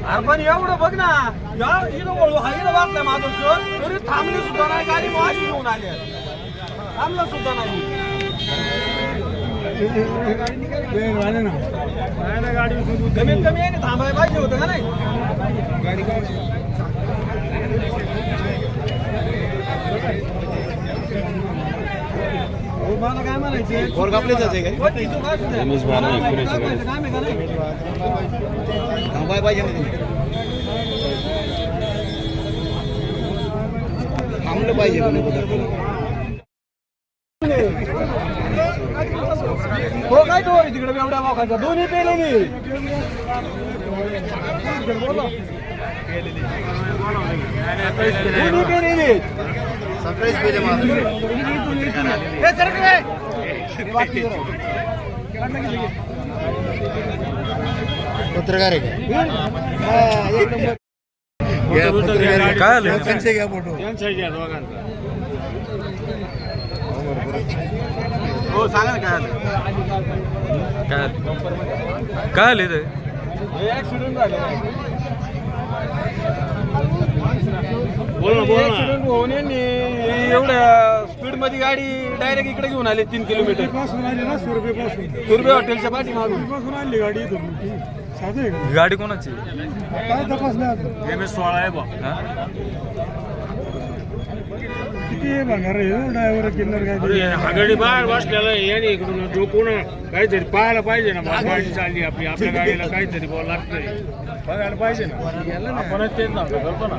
अरे पण एवढं बघ ना या इथं वळू हा माझं चोर तरी थांबली सुद्धा नाही गाडी माझी घेऊन आली. थांबलं सुद्धा नाही. कमीत कमी याने थांबायला पाहिजे होतं का नाही? हो, मला काय म्हणायचे गोरगापलेच आहे काय? हो? रमेश बारा नाही? थांबाय पाहिजे ना तुम्ही. थांबलं पाहिजे कोणी. हो काय तो तिकडे एवढ्या वाखाचा दोन्ही पेले मी दोन्ही पेलेली सकाळीच पेले मला. पत्रकार आहे का. काय आलं? त्यांचे घ्या फोटो. हो सांगा ना काय काय काय आले ते ऍक्सिडेंट झाले. ऍक्सिडेंट होऊन यांनी एवढ्या स्पीडमध्ये गाडी डायरेक्ट इकडे घेऊन आले तीन किलोमीटर. सुरभे हॉटेलच्या पाठी मागून गाडी कोणाची? एम एस सोळा आहे बा. हा? अरे हागडी बाहेर बसलेला आहे, याने इकडून डोकून काहीतरी पाहायला पाहिजे ना बा, गाडी चालली आपली आपल्या गाडीला काहीतरी बोल लागतंय. बघायला पाहिजे ना. आपणच तेच ना करतो ना.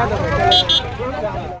बाहेर जातो जागेवर.